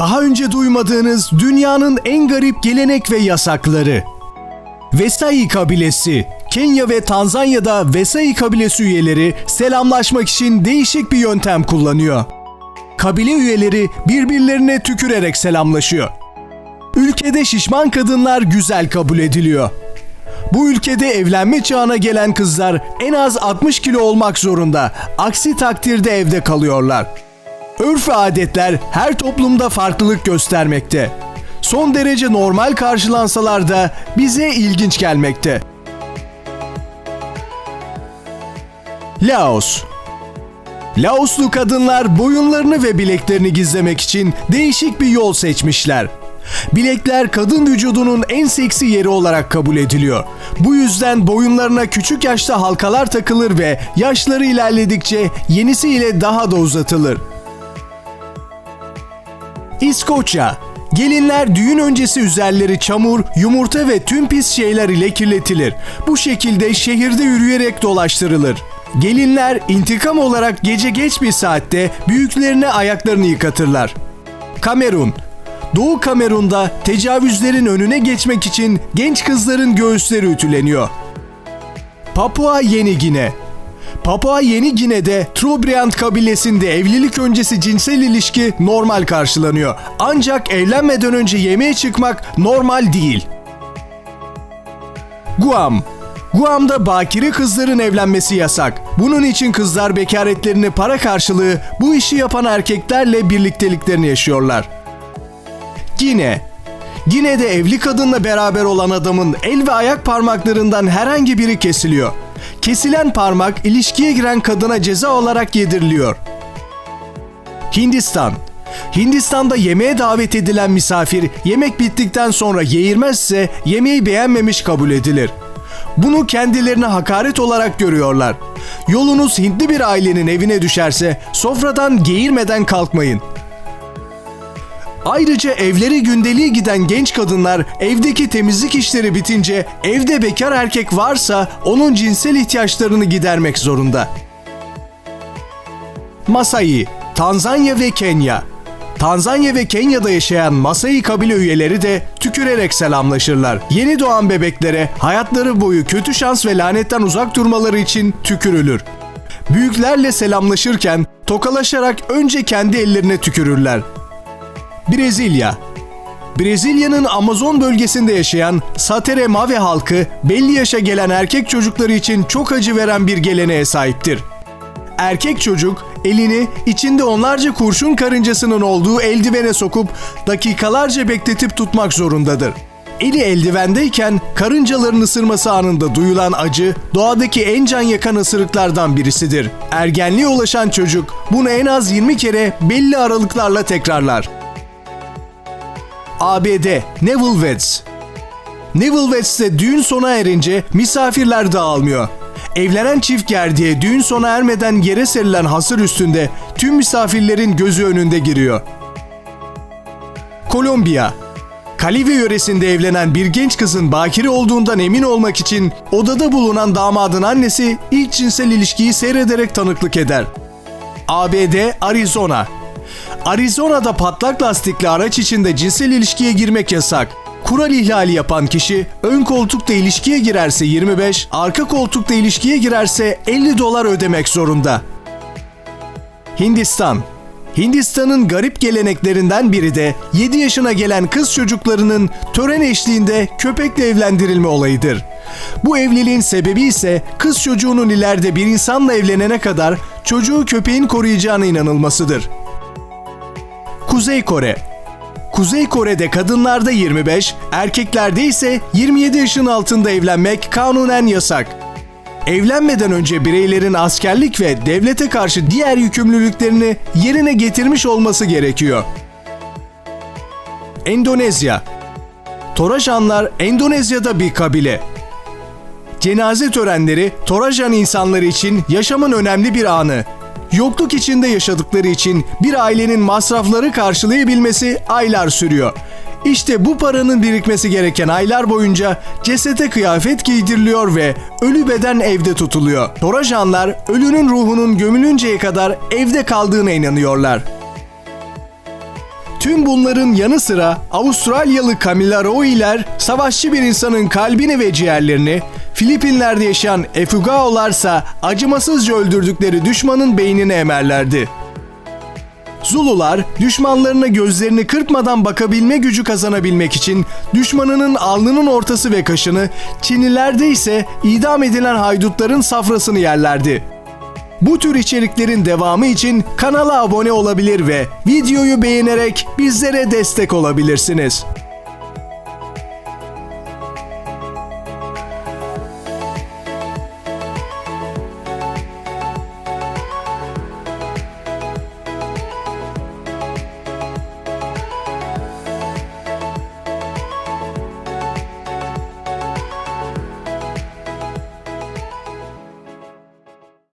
Daha önce duymadığınız dünyanın en garip gelenek ve yasakları. Vesai kabilesi Kenya ve Tanzanya'da Vesai kabilesi üyeleri selamlaşmak için değişik bir yöntem kullanıyor. Kabile üyeleri birbirlerine tükürerek selamlaşıyor. Ülkede şişman kadınlar güzel kabul ediliyor. Bu ülkede evlenme çağına gelen kızlar en az 60 kilo olmak zorunda. Aksi takdirde evde kalıyorlar. Örf ve adetler her toplumda farklılık göstermekte. Son derece normal karşılansalar da bize ilginç gelmekte. Laos Laoslu kadınlar boyunlarını ve bileklerini gizlemek için değişik bir yol seçmişler. Bilekler kadın vücudunun en seksi yeri olarak kabul ediliyor. Bu yüzden boyunlarına küçük yaşta halkalar takılır ve yaşları ilerledikçe yenisiyle daha da uzatılır. İskoçya Gelinler düğün öncesi üzerleri çamur, yumurta ve tüm pis şeyler ile kirletilir. Bu şekilde şehirde yürüyerek dolaştırılır. Gelinler intikam olarak gece geç bir saatte büyüklerine ayaklarını yıkatırlar. Kamerun Doğu Kamerun'da tecavüzlerin önüne geçmek için genç kızların göğüsleri ütüleniyor. Papua Yeni Gine Papua Yeni Gine'de Trobriand kabilesinde evlilik öncesi cinsel ilişki normal karşılanıyor. Ancak evlenmeden önce yemeğe çıkmak normal değil. Guam Guam'da bakire kızların evlenmesi yasak. Bunun için kızlar bekaretlerini para karşılığı bu işi yapan erkeklerle birlikteliklerini yaşıyorlar. Gine Gine'de evli kadınla beraber olan adamın el ve ayak parmaklarından herhangi biri kesiliyor. Kesilen parmak ilişkiye giren kadına ceza olarak yediriliyor. Hindistan Hindistan'da yemeğe davet edilen misafir yemek bittikten sonra yeğirmezse yemeği beğenmemiş kabul edilir. Bunu kendilerine hakaret olarak görüyorlar. Yolunuz Hintli bir ailenin evine düşerse sofradan geğirmeden kalkmayın. Ayrıca evleri gündeliğe giden genç kadınlar evdeki temizlik işleri bitince evde bekar erkek varsa onun cinsel ihtiyaçlarını gidermek zorunda. Masai, Tanzanya ve Kenya Tanzanya ve Kenya'da yaşayan Masai kabile üyeleri de tükürerek selamlaşırlar. Yeni doğan bebeklere hayatları boyu kötü şans ve lanetten uzak durmaları için tükürülür. Büyüklerle selamlaşırken tokalaşarak önce kendi ellerine tükürürler. Brezilya Brezilya'nın Amazon bölgesinde yaşayan Satere Mave halkı belli yaşa gelen erkek çocukları için çok acı veren bir geleneğe sahiptir. Erkek çocuk elini içinde onlarca kurşun karıncasının olduğu eldivene sokup dakikalarca bekletip tutmak zorundadır. Eli eldivendeyken karıncaların ısırması anında duyulan acı doğadaki en can yakan ısırıklardan birisidir. Ergenliğe ulaşan çocuk bunu en az 20 kere belli aralıklarla tekrarlar. ABD Neville Weds Neville Weds'te düğün sona erince misafirler dağılmıyor. Evlenen çift gerdiğe düğün sona ermeden yere serilen hasır üstünde tüm misafirlerin gözü önünde giriyor. Kolombiya Kalive yöresinde evlenen bir genç kızın bakire olduğundan emin olmak için odada bulunan damadın annesi ilk cinsel ilişkiyi seyrederek tanıklık eder. ABD Arizona Arizona'da patlak lastikli araç içinde cinsel ilişkiye girmek yasak. Kural ihlali yapan kişi ön koltukta ilişkiye girerse 25, arka koltukta ilişkiye girerse 50 dolar ödemek zorunda. Hindistan Hindistan'ın garip geleneklerinden biri de 7 yaşına gelen kız çocuklarının tören eşliğinde köpekle evlendirilme olayıdır. Bu evliliğin sebebi ise kız çocuğunun ileride bir insanla evlenene kadar çocuğu köpeğin koruyacağına inanılmasıdır. Kuzey Kore Kuzey Kore'de kadınlarda 25, erkeklerde ise 27 yaşın altında evlenmek kanunen yasak. Evlenmeden önce bireylerin askerlik ve devlete karşı diğer yükümlülüklerini yerine getirmiş olması gerekiyor. Endonezya Torajanlar Endonezya'da bir kabile. Cenaze törenleri Torajan insanları için yaşamın önemli bir anı. Yokluk içinde yaşadıkları için bir ailenin masrafları karşılayabilmesi aylar sürüyor. İşte bu paranın birikmesi gereken aylar boyunca cesete kıyafet giydiriliyor ve ölü beden evde tutuluyor. Torajanlar ölünün ruhunun gömülünceye kadar evde kaldığına inanıyorlar. Tüm bunların yanı sıra Avustralyalı Camilla Roi'ler savaşçı bir insanın kalbini ve ciğerlerini, Filipinler'de yaşayan Efugao'larsa acımasızca öldürdükleri düşmanın beynini emerlerdi. Zulular düşmanlarına gözlerini kırpmadan bakabilme gücü kazanabilmek için düşmanının alnının ortası ve kaşını, Çinlilerde ise idam edilen haydutların safrasını yerlerdi. Bu tür içeriklerin devamı için kanala abone olabilir ve videoyu beğenerek bizlere destek olabilirsiniz.